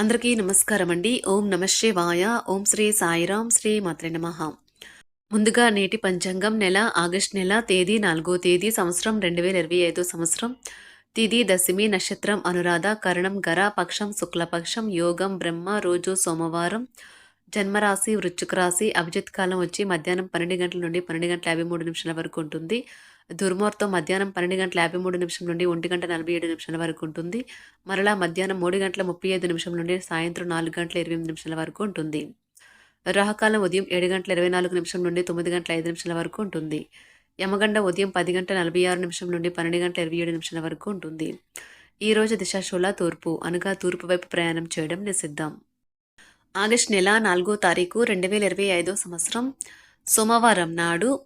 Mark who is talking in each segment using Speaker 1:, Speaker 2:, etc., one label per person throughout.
Speaker 1: అందరికీ నమస్కారం అండి ఓం నమ శివాయ. ఓం శ్రీ సాయిరాం శ్రీ మాత్రే నమ. ముందుగా నేటి పంచాంగం నెల ఆగస్ట్ నెల తేదీ నాలుగో తేదీ సంవత్సరం రెండు వేల ఇరవై ఐదో సంవత్సరం. తిది దశమి నక్షత్రం అనురాధ కరణం గర పక్షం శుక్లపక్షం యోగం బ్రహ్మ రోజు సోమవారం. జన్మరాశి వృశ్చిక రాశి అభిజిత్ కాలం వచ్చి మధ్యాహ్నం పన్నెండు గంటల నుండి పన్నెండు గంటల యాభై మూడు నిమిషాల వరకు ఉంటుంది. దుర్ముహూర్తం మధ్యాహ్నం పన్నెండు గంటల యాభై మూడు నిమిషం నుండి ఒంటి గంట నలభై ఏడు నిమిషాల వరకు ఉంటుంది. మరలా మధ్యాహ్నం మూడు గంటల ముప్పై ఐదు నిమిషం నుండి సాయంత్రం నాలుగు గంటల ఇరవై ఎనిమిది నిమిషాల వరకు ఉంటుంది. రాహకాలం ఉదయం ఏడు గంటల ఇరవై నాలుగు నిమిషం నుండి తొమ్మిది గంటల ఐదు నిమిషాల వరకు ఉంటుంది. యమగండ ఉదయం పది గంటల నలభై ఆరు నిమిషం నుండి పన్నెండు గంటల ఇరవై ఏడు నిమిషాల వరకు ఉంటుంది. ఈ రోజు దిశాశూల తూర్పు అనగా తూర్పు వైపు ప్రయాణం చేయడం నిషిద్ధం. ఆగస్ట్ నెల నాలుగో తారీఖు రెండు వేల ఇరవై ఐదో సంవత్సరం. సోమవారం నాడు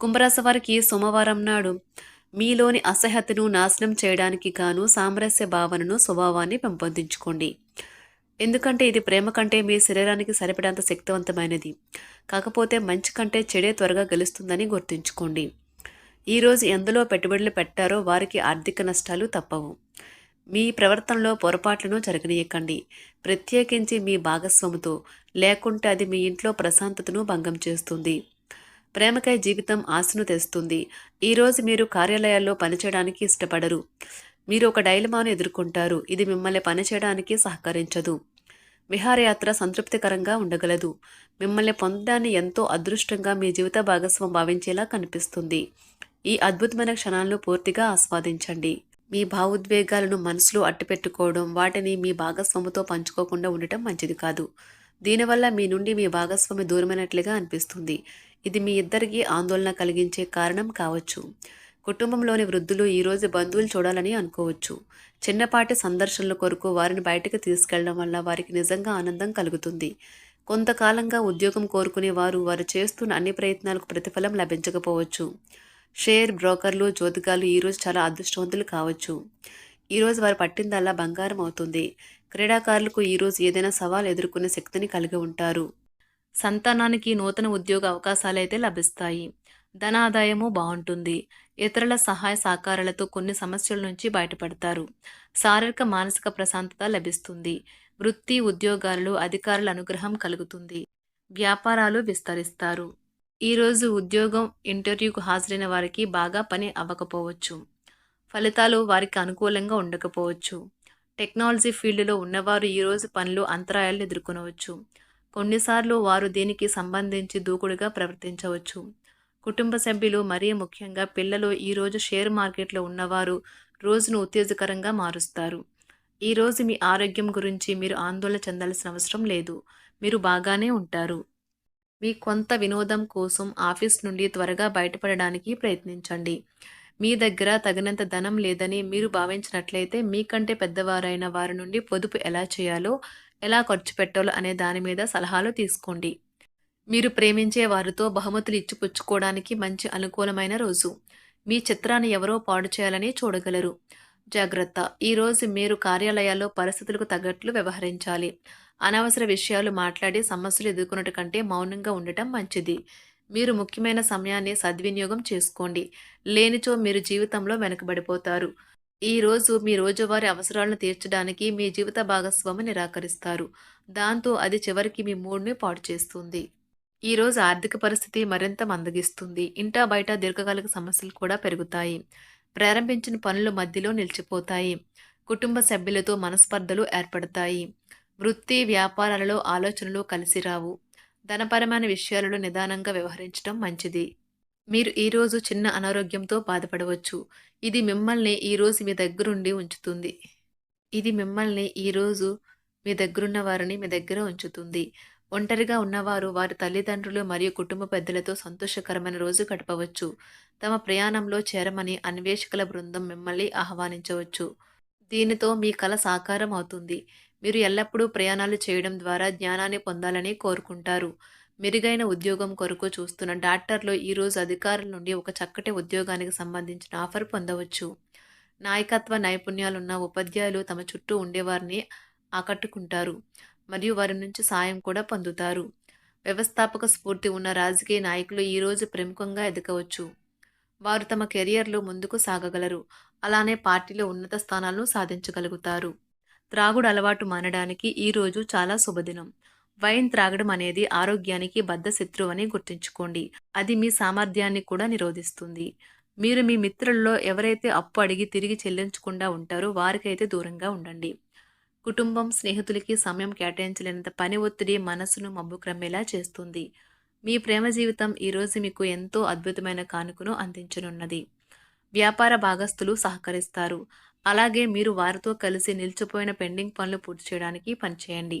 Speaker 1: కుంభరాశి వారికి సోమవారం నాడు మీలోని అసహ్యతను నాశనం చేయడానికి గాను సామరస్య భావనను స్వభావాన్ని పెంపొందించుకోండి. ఎందుకంటే ఇది ప్రేమ కంటే మీ శరీరానికి సరిపడేంత శక్తివంతమైనది. కాకపోతే మంచి కంటే చెడే త్వరగా గెలుస్తుందని గుర్తుంచుకోండి. ఈరోజు ఎందులో పెట్టుబడులు పెట్టారో వారికి ఆర్థిక నష్టాలు తప్పవు. మీ ప్రవర్తనలో పొరపాట్లను జరగనీయకండి. ప్రత్యేకించి మీ భాగస్వాముతో లేకుంటే అది మీ ఇంట్లో ప్రశాంతతను భంగం చేస్తుంది. ప్రేమకై జీవితం ఆశను తెస్తుంది. ఈరోజు మీరు కార్యాలయాల్లో పనిచేయడానికి ఇష్టపడరు. మీరు ఒక డైలమాను ఎదుర్కొంటారు. ఇది మిమ్మల్ని పనిచేయడానికి సహకరించదు. విహారయాత్ర సంతృప్తికరంగా ఉండగలదు. మిమ్మల్ని పొందడాన్ని ఎంతో అదృష్టంగా మీ జీవిత భాగస్వామి భావించేలా కనిపిస్తుంది. ఈ అద్భుతమైన క్షణాలను పూర్తిగా ఆస్వాదించండి. మీ భావోద్వేగాలను మనసులో అట్టిపెట్టుకోవడం వాటిని మీ భాగస్వామితో పంచుకోకుండా ఉండటం మంచిది కాదు. దీనివల్ల మీ నుండి మీ భాగస్వామి దూరమైనట్లుగా అనిపిస్తుంది. ఇది మీ ఇద్దరికీ ఆందోళన కలిగించే కారణం కావచ్చు. కుటుంబంలోని వృద్ధులు ఈరోజు బంధువులు చూడాలని అనుకోవచ్చు. చిన్నపాటి సందర్శనల కొరకు వారిని బయటకు తీసుకెళ్ళడం వల్ల వారికి నిజంగా ఆనందం కలుగుతుంది. కొంతకాలంగా ఉద్యోగం కోరుకునే వారు వారు చేస్తున్న అన్ని ప్రయత్నాలకు ప్రతిఫలం లభించకపోవచ్చు. షేర్ బ్రోకర్లు జ్యోతిగాలు ఈరోజు చాలా అదృష్టవంతులు కావచ్చు. ఈరోజు వారు పట్టిందల్లా బంగారం అవుతుంది. క్రీడాకారులకు ఈరోజు ఏదైనా సవాల్ ఎదుర్కొనే శక్తిని కలిగి ఉంటారు. సంతానానికి నూతన ఉద్యోగ అవకాశాలైతే లభిస్తాయి. ధనాదాయము బాగుంటుంది. ఇతరుల సహాయ సహకారాలతో కొన్ని సమస్యల నుంచి బయటపడతారు. శారీరక మానసిక ప్రశాంతత లభిస్తుంది. వృత్తి ఉద్యోగాలలో అధికారుల అనుగ్రహం కలుగుతుంది. వ్యాపారాలు విస్తరిస్తారు. ఈరోజు ఉద్యోగం ఇంటర్వ్యూకు హాజరైన వారికి బాగా పని అవ్వకపోవచ్చు. ఫలితాలు వారికి అనుకూలంగా ఉండకపోవచ్చు. టెక్నాలజీ ఫీల్డ్లో ఉన్నవారు ఈరోజు పనులు అంతరాయాలను ఎదుర్కొనవచ్చు. కొన్నిసార్లు వారు దీనికి సంబంధించి దూకుడుగా ప్రవర్తించవచ్చు. కుటుంబ సభ్యులు మరీ ముఖ్యంగా పిల్లలు ఈరోజు షేర్ మార్కెట్లో ఉన్నవారు రోజును ఉత్తేజకరంగా మారుస్తారు. ఈరోజు మీ ఆరోగ్యం గురించి మీరు ఆందోళన చెందాల్సిన అవసరం లేదు. మీరు బాగానే ఉంటారు. మీ కొంత వినోదం కోసం ఆఫీస్ నుండి త్వరగా బయటపడడానికి ప్రయత్నించండి. మీ దగ్గర తగినంత ధనం లేదని మీరు భావించినట్లయితే మీకంటే పెద్దవారైన వారి నుండి పొదుపు ఎలా చేయాలో ఎలా ఖర్చు పెట్టాలో అనే దాని మీద సలహాలు తీసుకోండి. మీరు ప్రేమించే వారితో బహుమతులు ఇచ్చిపుచ్చుకోవడానికి మంచి అనుకూలమైన రోజు. మీ చిత్రాన్ని ఎవరో పాడు చేయాలని చూడగలరు. జాగ్రత్త. ఈరోజు మీరు కార్యాలయాల్లో పరిస్థితులకు తగ్గట్లు వ్యవహరించాలి. అనవసర విషయాలు మాట్లాడి సమస్యలు ఎదుర్కొన్నట్టు కంటే మౌనంగా ఉండటం మంచిది. మీరు ముఖ్యమైన సమయాన్ని సద్వినియోగం చేసుకోండి. లేనిచో మీరు జీవితంలో వెనకబడిపోతారు. ఈ రోజు మీ రోజువారి అవసరాలను తీర్చడానికి మీ జీవిత భాగస్వామి నిరాకరిస్తారు. దాంతో అది చివరికి మీ మూడ్ని పాడు చేస్తుంది. ఈ రోజు ఆర్థిక పరిస్థితి మరింత మందగిస్తుంది. ఇంటా బయట దీర్ఘకాలిక సమస్యలు కూడా పెరుగుతాయి. ప్రారంభించిన పనులు మధ్యలో నిలిచిపోతాయి. కుటుంబ సభ్యులతో మనస్పర్ధలు ఏర్పడతాయి. వృత్తి వ్యాపారాలలో ఆలోచనలు కలిసి రావు. ధనపరమైన విషయాలలో నిదానంగా వ్యవహరించడం మంచిది. మీరు ఈరోజు చిన్న అనారోగ్యంతో బాధపడవచ్చు. ఇది మిమ్మల్ని ఈరోజు మీ దగ్గరుండి ఉంచుతుంది. ఇది మిమ్మల్ని ఈరోజు మీ దగ్గరున్న వారిని మీ దగ్గర ఉంచుతుంది. ఒంటరిగా ఉన్నవారు వారి తల్లిదండ్రులు మరియు కుటుంబ పెద్దలతో సంతోషకరమైన రోజు గడపవచ్చు. తమ ప్రయాణంలో చేరమని అన్వేషకుల బృందం మిమ్మల్ని ఆహ్వానించవచ్చు. దీనితో మీ కళ సాకారం అవుతుంది. మీరు ఎల్లప్పుడూ ప్రయాణాలు చేయడం ద్వారా జ్ఞానాన్ని పొందాలని కోరుకుంటారు. మెరుగైన ఉద్యోగం కొరకు చూస్తున్న డాక్టర్లు ఈరోజు అధికారుల నుండి ఒక చక్కటి ఉద్యోగానికి సంబంధించిన ఆఫర్ పొందవచ్చు. నాయకత్వ నైపుణ్యాలున్న ఉపాధ్యాయులు తమ చుట్టూ ఉండేవారిని ఆకట్టుకుంటారు మరియు వారి నుంచి సాయం కూడా పొందుతారు. వ్యవస్థాపక స్ఫూర్తి ఉన్న రాజకీయ నాయకులు ఈరోజు ప్రముఖంగా ఎదగవచ్చు. వారు తమ కెరియర్లో ముందుకు సాగగలరు. అలానే పార్టీలో ఉన్నత స్థానాలను సాధించగలుగుతారు. త్రాగుడు అలవాటు మానడానికి ఈరోజు చాలా శుభదినం. వైన్ త్రాగడం అనేది ఆరోగ్యానికి బద్ధ శత్రువు అని గుర్తుంచుకోండి. అది మీ సామర్థ్యాన్ని కూడా నిరోధిస్తుంది. మీరు మీ మిత్రుల్లో ఎవరైతే అప్పు అడిగి తిరిగి చెల్లించకుండా ఉంటారో వారికైతే దూరంగా ఉండండి. కుటుంబం స్నేహితులకి సమయం కేటాయించలేనంత పని ఒత్తిడి మనసును మబ్బు క్రమ్మేలా చేస్తుంది. మీ ప్రేమ జీవితం ఈరోజు మీకు ఎంతో అద్భుతమైన కానుకను అందించనున్నది. వ్యాపార భాగస్తులు సహకరిస్తారు. అలాగే మీరు వారితో కలిసి నిలిచిపోయిన పెండింగ్ పనులు పూర్తి చేయడానికి పనిచేయండి.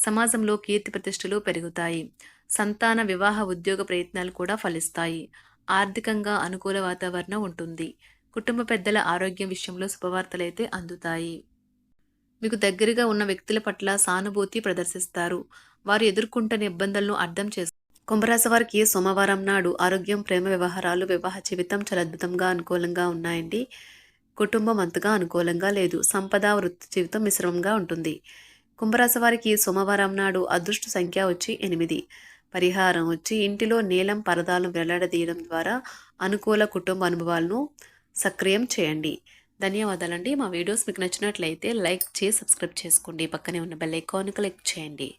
Speaker 1: సమాజంలో కీర్తి ప్రతిష్టలు పెరుగుతాయి. సంతాన వివాహ ఉద్యోగ ప్రయత్నాలు కూడా ఫలిస్తాయి. ఆర్థికంగా అనుకూల వాతావరణం ఉంటుంది. కుటుంబ పెద్దల ఆరోగ్యం విషయంలో శుభవార్తలైతే అందుతాయి. మీకు దగ్గరగా ఉన్న వ్యక్తుల పట్ల సానుభూతి ప్రదర్శిస్తారు. వారు ఎదుర్కొంటున్న ఇబ్బందులను అర్థం చేస్తారు కుంభరాశి వారికి సోమవారం నాడు ఆరోగ్యం ప్రేమ వ్యవహారాలు వివాహ జీవితం చాలా అద్భుతంగా అనుకూలంగా ఉన్నాయండి. కుటుంబం అంతగా అనుకూలంగా లేదు. సంపద వృత్తి జీవితం మిశ్రమంగా ఉంటుంది. కుంభరాశి వారికి సోమవారం నాడు అదృష్ట సంఖ్య వచ్చి ఎనిమిది. పరిహారం వచ్చి ఇంటిలో నీలం పరదాలను వెల్లడదీయడం ద్వారా అనుకూల కుటుంబ అనుభవాలను సక్రియం చేయండి. ధన్యవాదాలండి. మా వీడియోస్ మీకు నచ్చినట్లయితే లైక్ చేసి సబ్స్క్రైబ్ చేసుకోండి. పక్కనే ఉన్న బెల్ ఐకాన్ క్లిక్ చేయండి.